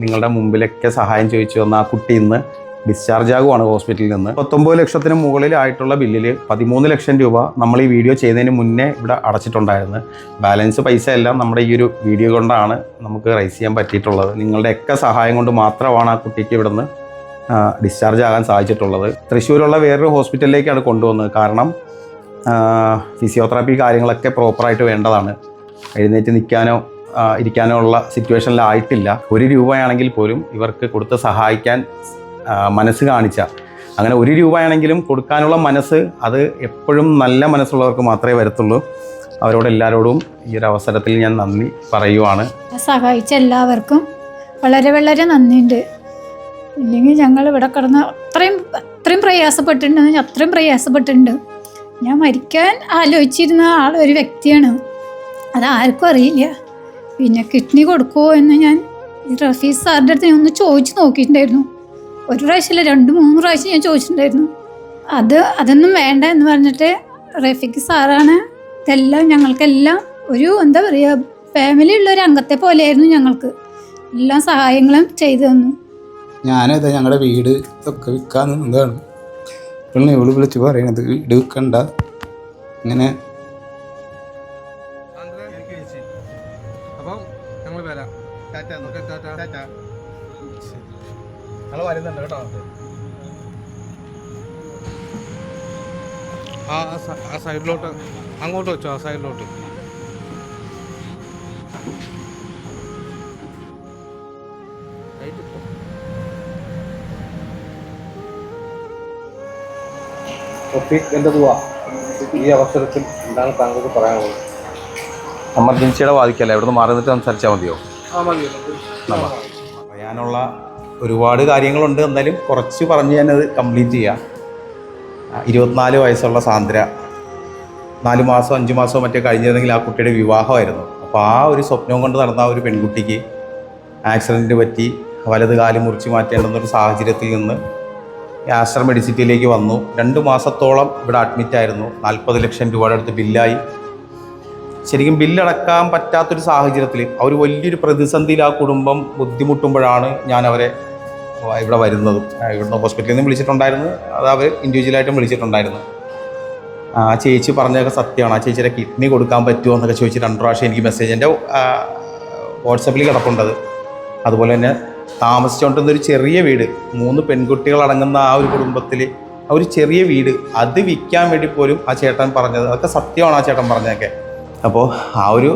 നിങ്ങളുടെ മുമ്പിലൊക്കെ സഹായം ചോദിച്ചു വന്ന ആ കുട്ടി ഇന്ന് ഡിസ്ചാർജ് ആകുവാണ് ഹോസ്പിറ്റലിൽ നിന്ന്. പത്തൊമ്പത് ലക്ഷത്തിന് മുകളിലായിട്ടുള്ള ബില്ലിൽ പതിമൂന്ന് ലക്ഷം രൂപ നമ്മൾ ഈ വീഡിയോ ചെയ്യുന്നതിന് മുന്നേ ഇവിടെ അടച്ചിട്ടുണ്ടായിരുന്നു. ബാലൻസ് പൈസ എല്ലാം നമ്മുടെ ഈ ഒരു വീഡിയോ കൊണ്ടാണ് നമുക്ക് റൈസ് ചെയ്യാൻ പറ്റിയിട്ടുള്ളത്. നിങ്ങളുടെയൊക്കെ സഹായം കൊണ്ട് മാത്രമാണ് ആ കുട്ടിക്ക് ഇവിടുന്ന് ഡിസ്ചാർജ് ആകാൻ സാധിച്ചിട്ടുള്ളത്. തൃശ്ശൂരുള്ള വേറൊരു ഹോസ്പിറ്റലിലേക്കാണ് കൊണ്ടുവന്നത്. കാരണം ഫിസിയോതെറാപ്പി കാര്യങ്ങളൊക്കെ പ്രോപ്പറായിട്ട് വേണ്ടതാണ്. എഴുന്നേറ്റ് നിൽക്കാനോ ആ, ഇരിക്കാനോ ഉള്ള സിറ്റുവേഷനിലായിട്ടില്ല ഒരു രൂപയാണെങ്കിൽ പോലും ഇവർക്ക് കൊടുത്ത് സഹായിക്കാൻ മനസ്സ് കാണിച്ച. അങ്ങനെ ഒരു രൂപയാണെങ്കിലും കൊടുക്കാനുള്ള മനസ്സ് അത് എപ്പോഴും നല്ല മനസ്സുള്ളവർക്ക് മാത്രമേ വരത്തുള്ളൂ. അവരോട് എല്ലാവരോടും ഈ ഒരു അവസരത്തിൽ ഞാൻ നന്ദി പറയുവാണ്. സഹായിച്ച എല്ലാവർക്കും വളരെ വളരെ നന്ദിയുണ്ട്. ഇല്ലെങ്കിൽ ഞങ്ങൾ ഇവിടെ കിടന്ന് അത്രയും അത്രയും പ്രയാസപ്പെട്ടിട്ടുണ്ട് അത്രയും പ്രയാസപ്പെട്ടിട്ടുണ്ട്. ഞാൻ മരിക്കാൻ ആലോചിച്ചിരുന്ന ആൾ ഒരു വ്യക്തിയാണ്. അത് ആർക്കും അറിയില്ല. പിന്നെ കിഡ്നി കൊടുക്കുമോ എന്ന് ഞാൻ റഫീസ് സാറിന്റെ അടുത്ത് ഞാൻ ഒന്ന് ചോദിച്ചു നോക്കിയിട്ടുണ്ടായിരുന്നു. ഒരു പ്രാവശ്യമല്ല രണ്ട് മൂന്ന് പ്രാവശ്യം ഞാൻ ചോദിച്ചിട്ടുണ്ടായിരുന്നു. അത് അതൊന്നും വേണ്ട എന്ന് പറഞ്ഞിട്ട് റഫീഖ് സാറാണ് ഇതെല്ലാം ഞങ്ങൾക്കെല്ലാം ഒരു എന്താ പറയുക ഫാമിലി ഉള്ള ഒരു അംഗത്തെ പോലെയായിരുന്നു ഞങ്ങൾക്ക്. എല്ലാ സഹായങ്ങളും ചെയ്തു തന്നു. ഞാനത് ഞങ്ങളുടെ വീട് ഒക്കെ വിൽക്കാൻ നിന്നതാണ്. ഇവൾ വിളിച്ച് പറയണത് വീട് വിൽക്കണ്ട. ഇങ്ങനെ വരുന്നുണ്ട് കേട്ടോ. ആ ആ സൈഡിലോട്ട് അങ്ങോട്ട് വെച്ചോ ആ സൈഡിലോട്ട്. ഈ അവസരത്തിൽ എന്താണ് താങ്കൾക്ക് പറയാനുള്ളത്? എമർജൻസിയുടെ വാദിക്കല്ല? ഇവിടുന്ന് മാറി നിന്നിട്ട് സംസാരിച്ചാൽ മതിയോ? പറയാനുള്ള ഒരുപാട് കാര്യങ്ങളുണ്ട്. എന്നാലും കുറച്ച് പറഞ്ഞ് ഞാനത് കംപ്ലീറ്റ് ചെയ്യാം. ഇരുപത്തിനാല് വയസ്സുള്ള സാന്ദ്ര. നാല് മാസം അഞ്ച് മാസമോ മറ്റോ കഴിഞ്ഞിരുന്നെങ്കിൽ ആ കുട്ടിയുടെ വിവാഹമായിരുന്നു. അപ്പോൾ ആ ഒരു സ്വപ്നം കൊണ്ട് നടന്ന ഒരു പെൺകുട്ടിക്ക് ആക്സിഡന്റ് പറ്റി വലത് കാൽ മുറിച്ച് മാറ്റേണ്ടെന്നൊരു സാഹചര്യത്തിൽ നിന്ന് ആസ്റ്റർ മെഡിസിറ്റിയിലേക്ക് വന്നു. രണ്ട് മാസത്തോളം ഇവിടെ അഡ്മിറ്റ് ആയിരുന്നു. നാൽപ്പത് ലക്ഷം രൂപയുടെ അടുത്ത് ബില്ലായി. ശരിക്കും ബില്ലടക്കാൻ പറ്റാത്തൊരു സാഹചര്യത്തിൽ അവർ വലിയൊരു പ്രതിസന്ധിയിൽ ആ കുടുംബം ബുദ്ധിമുട്ടുമ്പോഴാണ് ഞാൻ അവരെ ഇവിടെ വരുന്നതും. ഇവിടുന്ന് ഹോസ്പിറ്റലിൽ നിന്ന് വിളിച്ചിട്ടുണ്ടായിരുന്നു. അത് അവർ ഇൻഡിവിജ്വലായിട്ടും വിളിച്ചിട്ടുണ്ടായിരുന്നു. ആ ചേച്ചി പറഞ്ഞതൊക്കെ സത്യമാണ്. ആ ചേച്ചിയുടെ കിഡ്നി കൊടുക്കാൻ പറ്റുമോ എന്നൊക്കെ ചോദിച്ച് രണ്ട് പ്രാവശ്യം എനിക്ക് മെസ്സേജ് എന്റെ വാട്സപ്പിൽ കിടപ്പുണ്ടത് അതുപോലെ തന്നെ താമസിച്ചുകൊണ്ടിരുന്ന ഒരു ചെറിയ വീട് മൂന്ന് പെൺകുട്ടികൾ അടങ്ങുന്ന ആ ഒരു കുടുംബത്തിൽ ആ ഒരു ചെറിയ വീട് അത് വിൽക്കാൻ വേണ്ടി പോലും ആ ചേട്ടൻ പറഞ്ഞത് അതൊക്കെ സത്യമാണ് ആ ചേട്ടൻ പറഞ്ഞതൊക്കെ. അപ്പോൾ ആ ഒരു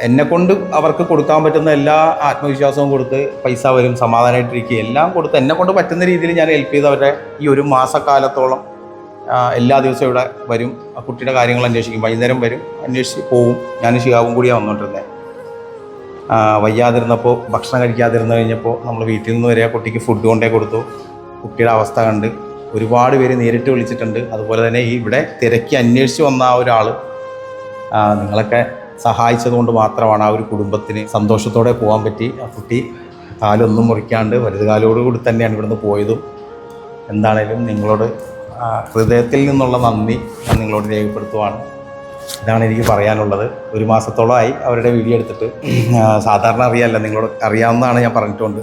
എന്നെ കൊണ്ട് അവർക്ക് കൊടുക്കാൻ പറ്റുന്ന എല്ലാ ആത്മവിശ്വാസവും കൊടുത്ത് പൈസ വരും സമാധാനമായിട്ടിരിക്കുക എല്ലാം കൊടുത്ത് എന്നെ കൊണ്ട് പറ്റുന്ന രീതിയിൽ ഞാൻ ഹെൽപ്പ് ചെയ്ത് അവരുടെ ഈ ഒരു മാസക്കാലത്തോളം എല്ലാ ദിവസവും ഇവിടെ വരും. ആ കുട്ടിയുടെ കാര്യങ്ങൾ അന്വേഷിക്കും. വൈകുന്നേരം വരും അന്വേഷിച്ച് പോവും. ഞാൻ ഷിഹാബും കൂടിയാണ് വന്നുകൊണ്ടിരുന്നത് വയ്യാതിരുന്നപ്പോൾ ഭക്ഷണം കഴിക്കാതിരുന്ന് കഴിഞ്ഞപ്പോൾ നമ്മൾ വീട്ടിൽ നിന്ന് വരെ കുട്ടിക്ക് ഫുഡ് കൊണ്ടേ കൊടുത്തു. കുട്ടിയുടെ അവസ്ഥ കണ്ട് ഒരുപാട് പേര് നേരിട്ട് വിളിച്ചിട്ടുണ്ട്. അതുപോലെ തന്നെ ഇവിടെ തിരക്കി അന്വേഷിച്ച് വന്ന ആ ഒരാൾ നിങ്ങളൊക്കെ സഹായിച്ചത് കൊണ്ട് മാത്രമാണ് ആ ഒരു കുടുംബത്തിന് സന്തോഷത്തോടെ പോകാൻ പറ്റി. ആ കുട്ടി കാലൊന്നും മുറിക്കാണ്ട് വലുതുകാലോടുകൂടി തന്നെയാണ് ഇവിടുന്ന് പോയതും. എന്താണേലും നിങ്ങളോട് ഹൃദയത്തിൽ നിന്നുള്ള നന്ദി ഞാൻ നിങ്ങളോട് രേഖപ്പെടുത്തുവാണ്. ഇതാണ് എനിക്ക് പറയാനുള്ളത്. ഒരു മാസത്തോളമായി അവരുടെ വീഡിയോ എടുത്തിട്ട് സാധാരണ അറിയാമല്ല നിങ്ങളോട് അറിയാവുന്നതാണ് ഞാൻ പറഞ്ഞിട്ടുണ്ട്.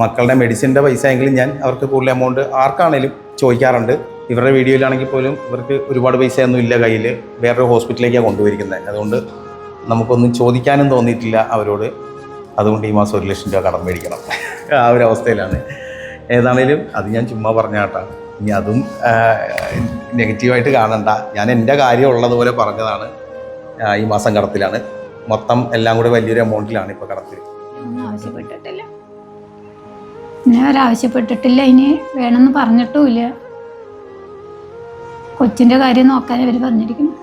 മക്കളുടെ മെഡിസിന്റെ പൈസ എങ്കിലും ഞാൻ അവർക്ക് കൂടുതൽ എമൗണ്ട് ആർക്കാണേലും ചോദിക്കാറുണ്ട്. ഇവരുടെ വീഡിയോയിലാണെങ്കിൽ പോലും ഇവർക്ക് ഒരുപാട് പൈസയൊന്നും ഇല്ല കയ്യിൽ വേറൊരു ഹോസ്പിറ്റലിലേക്കാണ് കൊണ്ടുപോയിരിക്കുന്നത്. അതുകൊണ്ട് നമുക്കൊന്നും ചോദിക്കാനും തോന്നിയിട്ടില്ല അവരോട്. അതുകൊണ്ട് ഈ മാസം ഒരു ലക്ഷം രൂപ കടം മേടിക്കണം. ആ ഒരു അവസ്ഥയിലാണ്. ഏതാണേലും അത് ഞാൻ ചുമ്മാ പറഞ്ഞ കേട്ടാ ഇനി അതും നെഗറ്റീവായിട്ട് കാണണ്ട. ഞാൻ എന്റെ കാര്യം ഉള്ളതുപോലെ പറഞ്ഞതാണ് ഈ മാസം കടത്തിലാണ്. മൊത്തം എല്ലാം കൂടി വലിയൊരു എമൗണ്ടിലാണ് ഇപ്പോൾ കടത്തിൽ ആവശ്യപ്പെട്ടിട്ടില്ല. ഞാൻ ഇനി വേണമെന്ന് പറഞ്ഞിട്ടുമില്ല കൊച്ചിന്റെ കാര്യം നോക്കാൻ അവർ പറഞ്ഞിരിക്കുന്നു.